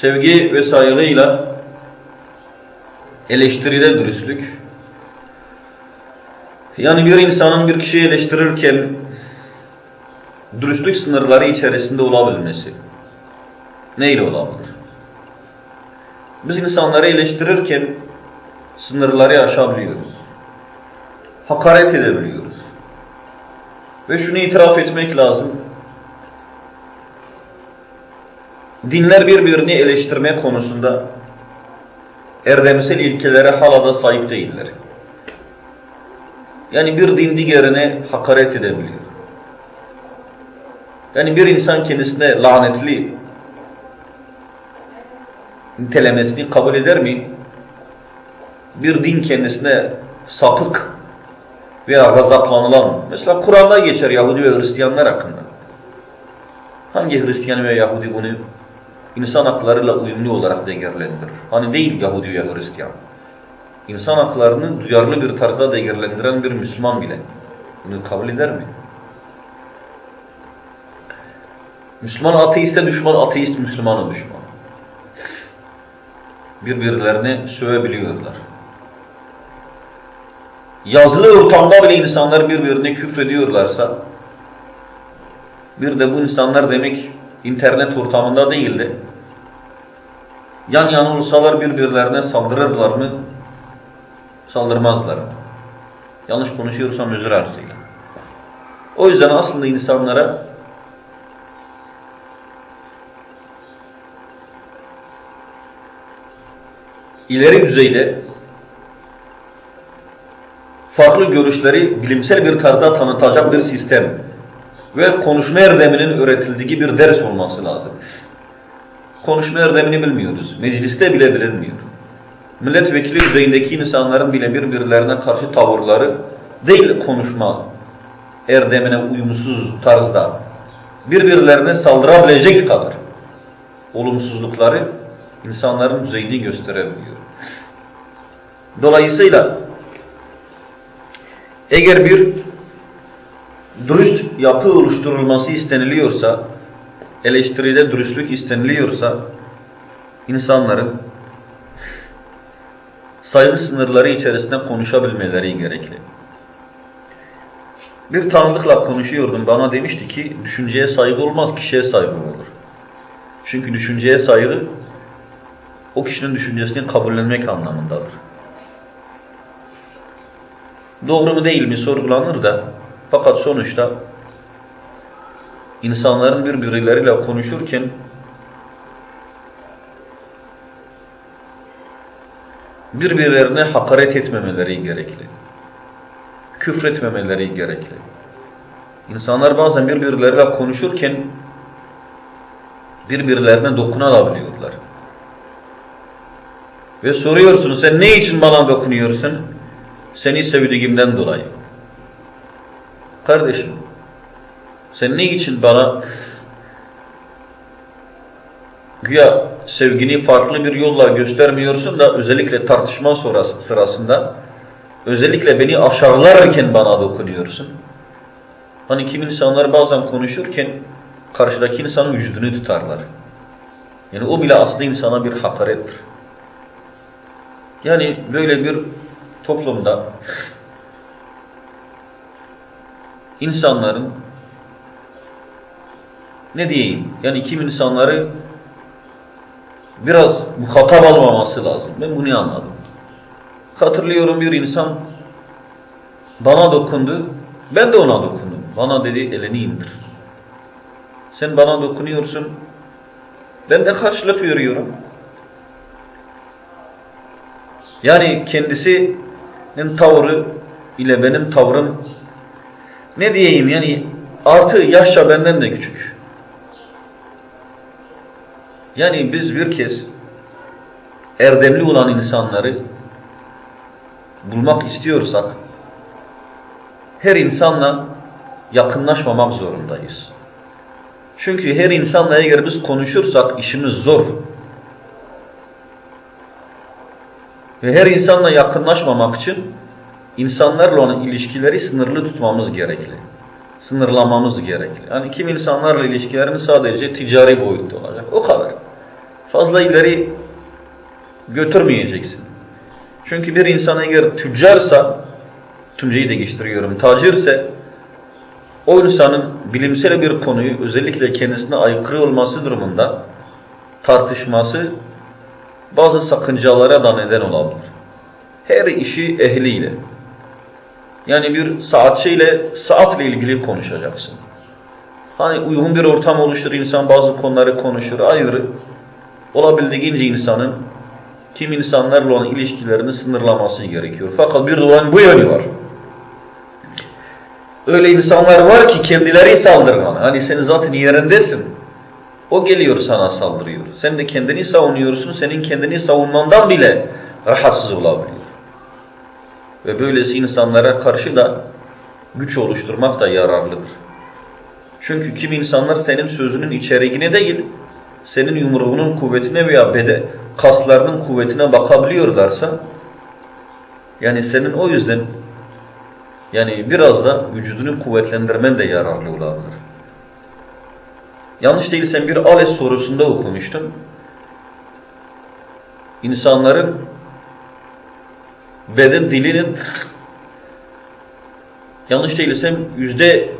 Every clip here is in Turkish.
sevgi ve saygıyla eleştiride dürüstlük. Yani bir insanın bir kişiyi eleştirirken dürüstlük sınırları içerisinde olabilmesi. Neyle olabilir? Biz insanları eleştirirken sınırları aşabiliyoruz. Hakaret edebiliyoruz. Ve şunu itiraf etmek lazım. Dinler birbirini eleştirme konusunda erdemsel ilkelere hala da sahip değiller. Yani bir din diğerine hakaret edebiliyor. Yani bir insan kendisine lanetli nitelemesini kabul eder mi? Bir din kendisine sapık veya gazaplanılan, mesela Kur'an'da geçer Yahudi ve Hristiyanlar hakkında. Hangi Hristiyan veya Yahudi bunu insan haklarıyla uyumlu olarak değerlendirir? Hani değil Yahudi veya Hristiyan. İnsan haklarını duyarlı bir tarzda değerlendiren bir Müslüman bile bunu kabul eder mi? Müslüman ateiste düşman, ateist Müslümana düşman. Birbirlerini sövebiliyorlar. Yazılı ortamda bile insanlar birbirine küfrediyorlarsa bir de bu insanlar demek internet ortamında değil de yan yana olsalar birbirlerine saldırırlar mı? Saldırmazlar mı? Yanlış konuşuyorsam özür arzıyla. O yüzden aslında insanlara ileri düzeyde farklı görüşleri bilimsel bir tarzda tanıtacak bir sistem ve konuşma erdeminin öğretildiği bir ders olması lazım. Konuşma erdemini bilmiyoruz. Mecliste bile bilinmiyor. Milletvekili düzeyindeki insanların bile birbirlerine karşı tavırları değil konuşma erdemine uyumsuz tarzda birbirlerine saldırabilecek kadar olumsuzlukları insanların düzeyini gösterebiliyor. Dolayısıyla eğer bir dürüst yapı oluşturulması isteniliyorsa, eleştiride dürüstlük isteniliyorsa, insanların saygı sınırları içerisinde konuşabilmeleri gerekli. Bir tanıdıkla konuşuyordum, bana demişti ki, düşünceye saygı olmaz, kişiye saygı olur. Çünkü düşünceye saygı, o kişinin düşüncesini kabullenmek anlamındadır. Doğru mu değil mi sorgulanır da fakat sonuçta insanların birbirleriyle konuşurken birbirlerine hakaret etmemeleri gerekli. Küfretmemeleri gerekli. İnsanlar bazen birbirleriyle konuşurken birbirlerine dokunabiliyorlar. Ve soruyorsun sen ne için bana dokunuyorsun? Seni sevdiğimden dolayı. Kardeşim, sen ne için bana güya sevgini farklı bir yolla göstermiyorsun da özellikle tartışma sonrası sırasında özellikle beni aşağılarken bana dokunuyorsun. Hani kim insanlar bazen konuşurken karşıdaki insanın vücudunu tutarlar. Yani o bile aslında insana bir hakarettir. Yani böyle bir toplumda insanların ne diyeyim yani kim insanları biraz muhatap almaması lazım. Ben bunu anladım. Hatırlıyorum bir insan bana dokundu. Ben de ona dokundum. Bana dedi elini indir. Sen bana dokunuyorsun. Ben de karşılık veriyorum. Yani kendisinin tavrı ile benim tavrım ne diyeyim yani artı yaşça benden de küçük. Yani biz bir kez erdemli olan insanları bulmak istiyorsak her insanla yakınlaşmamak zorundayız. Çünkü her insanla eğer biz konuşursak işimiz zor. Ve her insanla yakınlaşmamak için insanlarla olan ilişkileri sınırlı tutmamız gerekli. Sınırlamamız gerekli. Yani kim insanlarla ilişkilerini sadece ticari boyutta olacak. O kadar. fazla ileri götürmeyeceksin. Çünkü bir insan eğer tüccarsa, tümceyi de geçtiriyorum, tacirse, o insanın bilimsel bir konuyu özellikle kendisine aykırı olması durumunda tartışması bazı sakıncalara da neden olabilir. Her işi ehliyle. Yani bir saatçiyle saatle ilgili konuşacaksın. Hani uygun bir ortam oluştur, insan bazı konuları konuşur, ayrı. Olabildiğince insanın kim insanlarla olan ilişkilerini sınırlaması gerekiyor. Fakat bir de olan bu yönü var. Öyle insanlar var ki kendileri saldırgan. Hani sen zaten yerindesin. O geliyor sana saldırıyor. Sen de kendini savunuyorsun. Senin kendini savunmandan bile rahatsız olabiliyor. Ve böylesi insanlara karşı da güç oluşturmak da yararlıdır. Çünkü kim insanlar senin sözünün içeriğine değil, senin yumruğunun kuvvetine veya bede kaslarının kuvvetine bakabiliyorlarsa, yani senin o yüzden yani biraz da vücudunu kuvvetlendirmen de yararlı olabilir. Yanlış değilsem bir ALES sorusunda okumuştum. İnsanların beden dilinin yanlış değilsem yüzde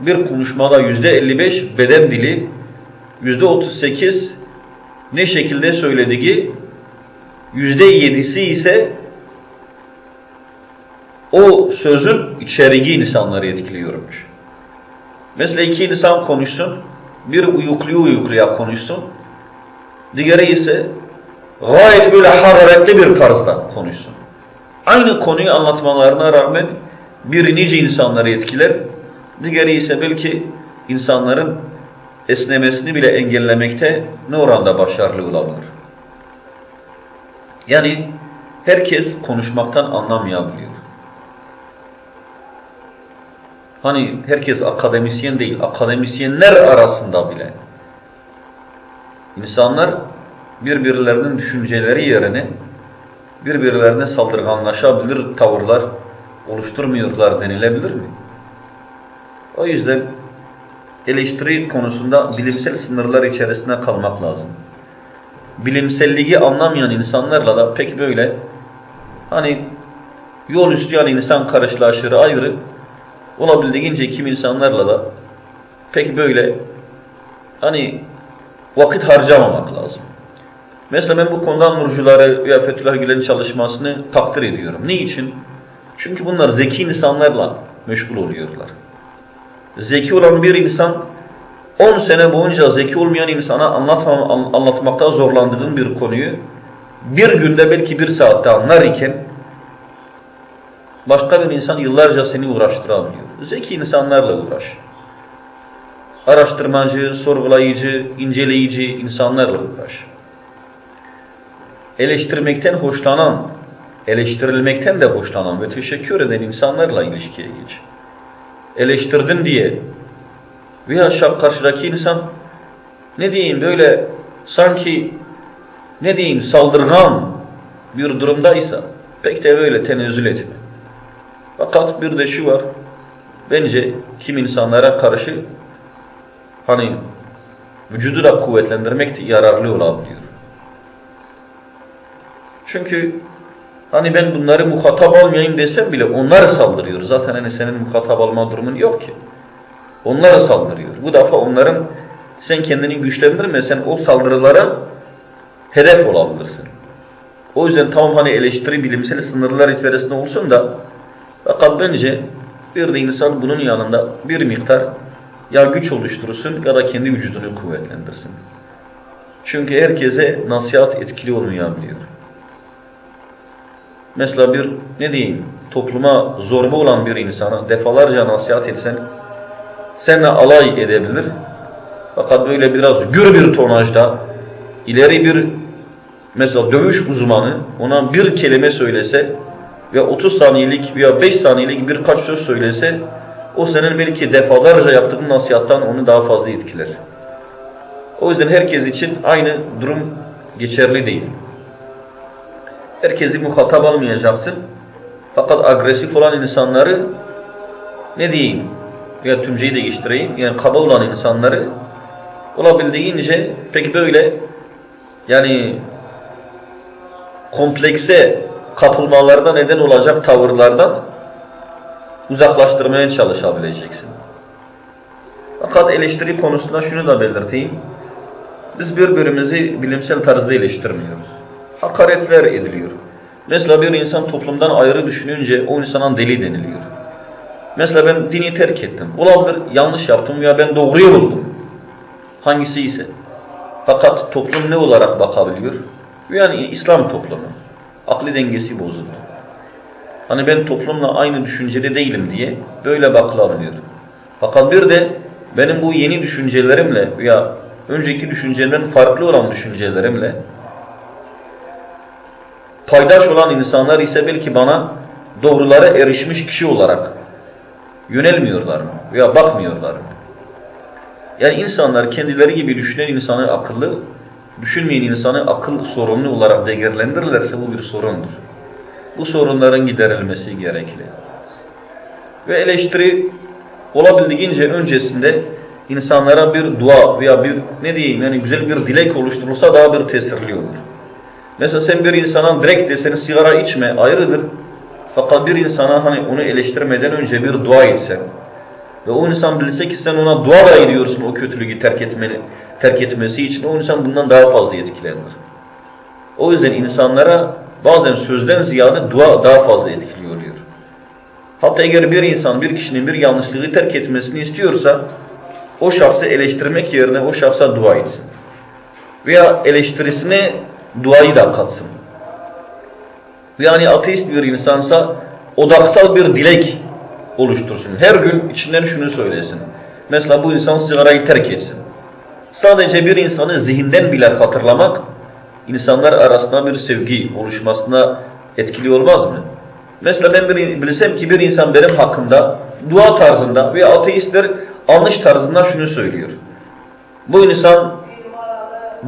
bir konuşmada yüzde 55 beden dili, yüzde 38 ne şekilde söylediği, yüzde yedisi ise o sözün içeriği insanları etkiliyormuş. Mesela iki insan konuşsun, bir uyukluya uyukluya konuşsun, diğeri ise gayet böyle hararetli bir tarzda konuşsun. Aynı konuyu anlatmalarına rağmen biri nice insanları etkiler, diğeri ise belki insanların esnemesini bile engellemekte ne oranda başarılı olabilir. Yani herkes konuşmaktan anlamayabiliyor. Hani herkes akademisyen değil, akademisyenler arasında bile insanlar birbirlerinin düşünceleri yerine birbirlerine saldırganlaşabilir tavırlar oluşturmuyorlar denilebilir mi? O yüzden eleştiri konusunda bilimsel sınırlar içerisinde kalmak lazım. Bilimselliği anlamayan insanlarla da pek böyle hani yol üstü insan karşılaşır ayrı olabildiğince kim insanlarla da pek böyle hani vakit harcamamak lazım. Mesela ben bu konuda Nurcuları veya Fethullah Gülen'in çalışmasını takdir ediyorum. Niçin? Çünkü bunlar zeki insanlarla meşgul oluyorlar. Zeki olan bir insan 10 sene boyunca zeki olmayan insana anlatma, anlatmakta zorlandığın bir konuyu bir günde belki bir saatte anlar iken başka bir insan yıllarca seni uğraştırabiliyor. Zeki insanlarla uğraş. Araştırmacı, sorgulayıcı, inceleyici insanlarla uğraş. Eleştirmekten hoşlanan, eleştirilmekten de hoşlanan ve teşekkür eden insanlarla ilişkiye geç. Eleştirdin diye veya şap karşıdaki insan ne diyeyim böyle sanki ne diyeyim saldırgan bir durumdaysa pek de böyle tenezzül etme. Fakat bir de şu var. Bence kim insanlara karşı hani vücudu da kuvvetlendirmek yararlı olabiliyor. Çünkü hani ben bunları muhatap almayayım desem bile onlar saldırıyor. Zaten hani senin muhatap alma durumun yok ki. Onlar saldırıyor. Bu defa onların sen kendini güçlendirmesen o saldırılara hedef olabilirsin. O yüzden tamam hani eleştiri bilimsel sınırlar içerisinde olsun da fakat bence bir de insan bunun yanında bir miktar ya güç oluşturursun ya da kendi vücudunu kuvvetlendirsin. Çünkü herkese nasihat etkili olmayabiliyor. Mesela bir ne diyeyim topluma zorba olan bir insana defalarca nasihat etsen seninle alay edebilir. Fakat böyle biraz gür bir tonajda ileri bir mesela dövüş uzmanı ona bir kelime söylese ve 30 saniyelik veya 5 saniyelik birkaç söz söylese o senin belki defalarca yaptığın nasihattan onu daha fazla etkiler. O yüzden herkes için aynı durum geçerli değil. Herkesi muhatap almayacaksın. Fakat agresif olan insanları ne diyeyim veya tümceyi de geçtireyim yani kaba olan insanları olabildiğince pek böyle yani komplekse kapılmalarda neden olacak tavırlardan uzaklaştırmaya çalışabileceksin. Fakat eleştiri konusunda şunu da belirteyim. Biz birbirimizi bilimsel tarzda eleştirmiyoruz. Hakaretler ediliyor. Mesela bir insan toplumdan ayrı düşününce o insana deli deniliyor. Mesela ben dini terk ettim. Olabilir yanlış yaptım ya ben doğruyu buldum. Hangisi ise. Fakat toplum ne olarak bakabiliyor? Yani İslam toplumu. Akli dengesi bozuldu. Hani ben toplumla aynı düşüncede değilim diye böyle bakılabiliyor. Fakat bir de benim bu yeni düşüncelerimle veya önceki düşüncelerin farklı olan düşüncelerimle paydaş olan insanlar ise belki bana doğrulara erişmiş kişi olarak yönelmiyorlar mı? Veya bakmıyorlar mı? Yani insanlar kendileri gibi düşünen insanı akıllı, düşünmeyen insanı akıl sorunlu olarak değerlendirirlerse bu bir sorundur. Bu sorunların giderilmesi gerekli. Ve eleştiri olabildiğince öncesinde insanlara bir dua veya bir ne diyeyim yani güzel bir dilek oluşturulsa daha bir tesirli olur. Mesela sen bir insana direkt deseni sigara içme ayrıdır. Fakat bir insana hani onu eleştirmeden önce bir dua etsen ve o insan bilse ki sen ona dua da ediyorsun o kötülüğü terk etmeni, terk etmesi için o insan bundan daha fazla etkilenir. O yüzden insanlara bazen sözden ziyade dua daha fazla etkili oluyor. Hatta eğer bir insan bir kişinin bir yanlışlığı terk etmesini istiyorsa o şahsı eleştirmek yerine o şahsa dua etsin. Veya eleştirisine duayı da katsın. Yani ateist bir insansa odaksal bir dilek oluştursun. Her gün içinden şunu söylesin. Mesela bu insan sigarayı terk etsin. Sadece bir insanı zihinden bile hatırlamak insanlar arasında bir sevgi oluşmasına etkili olmaz mı? Mesela ben bir, bilsem ki bir insan benim hakkında dua tarzında ve ateistler anlış tarzında şunu söylüyor. Bu insan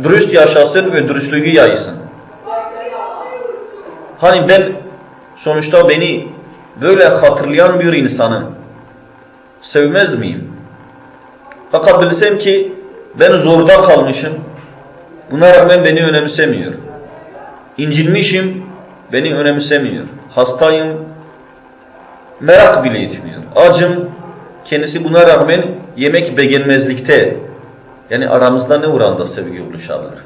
dürüst yaşasın ve dürüstlüğü yaysın. Hani ben sonuçta beni böyle hatırlayan bir insanı sevmez miyim? Fakat bilsem ki ben zorda kalmışım. Buna rağmen beni önemsemiyor. İncinmişim, beni önemsemiyor. Hastayım, merak bile etmiyor. Acım, kendisi buna rağmen yemek beğenmezlikte. Yani aramızda ne oranda sevgi oluşabilir?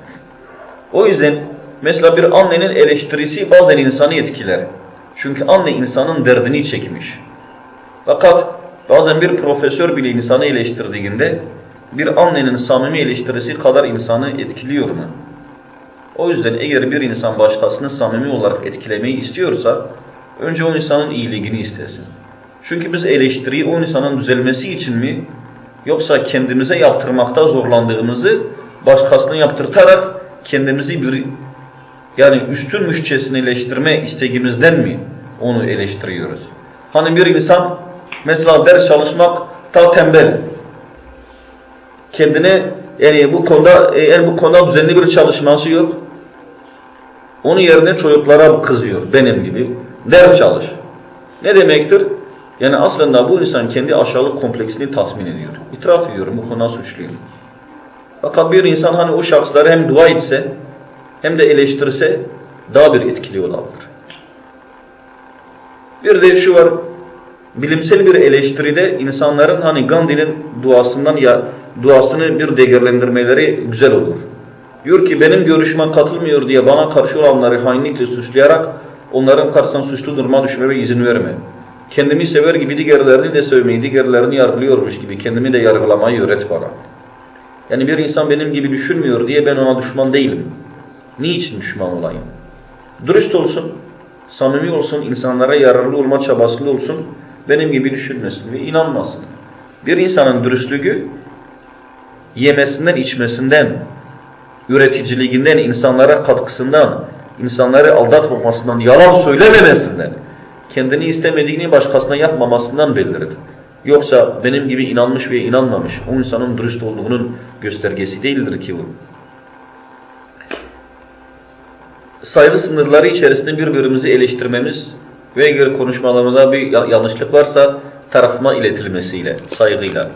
O yüzden mesela bir annenin eleştirisi bazen insanı etkiler. Çünkü anne insanın derdini çekmiş. Fakat bazen bir profesör bile insanı eleştirdiğinde bir annenin samimi eleştirisi kadar insanı etkiliyor mu? O yüzden eğer bir insan başkasını samimi olarak etkilemeyi istiyorsa önce o insanın iyiliğini istesin. Çünkü biz eleştiriyi o insanın düzelmesi için mi yoksa kendimize yaptırmakta zorlandığımızı başkasına yaptırtarak kendimizi bir yani üstünmüşçesine eleştirme istegimizden mi onu eleştiriyoruz? Hani bir insan mesela ders çalışmak ta tembel. Kendine yani bu konuda eğer bu konuda düzenli bir çalışması yok. Onun yerine çocuklara kızıyor benim gibi. Ders çalış. Ne demektir? Yani aslında bu insan kendi aşağılık kompleksini tatmin ediyor. İtiraf ediyorum bu konuda suçluyum. Fakat bir insan hani o şahslara hem dua etse hem de eleştirse daha bir etkili olabilir. Bir de şu var, bilimsel bir eleştiride insanların hani Gandhi'nin duasından ya duasını bir değerlendirmeleri güzel olur. Diyor ki benim görüşüme katılmıyor diye bana karşı olanları hainlikle suçlayarak onların karşısına suçlu duruma düşmeme izin verme. Kendimi sever gibi diğerlerini de sevmeyi, diğerlerini yargılıyormuş gibi kendimi de yargılamayı öğret bana. Yani bir insan benim gibi düşünmüyor diye ben ona düşman değilim. Niçin düşman olayım? Dürüst olsun, samimi olsun, insanlara yararlı olma çabasında olsun, benim gibi düşünmesin ve inanmasın. Bir insanın dürüstlüğü yemesinden, içmesinden, üreticiliğinden, insanlara katkısından, insanları aldatmamasından, yalan söylememesinden, kendini istemediğini başkasına yapmamasından bellirir. Yoksa benim gibi inanmış ve inanmamış o insanın dürüst olduğunun göstergesi değildir ki bu. Sayılı sınırları içerisinde birbirimizi eleştirmemiz ve konuşmalarımızda bir yanlışlık varsa tarafıma iletilmesiyle, saygıyla.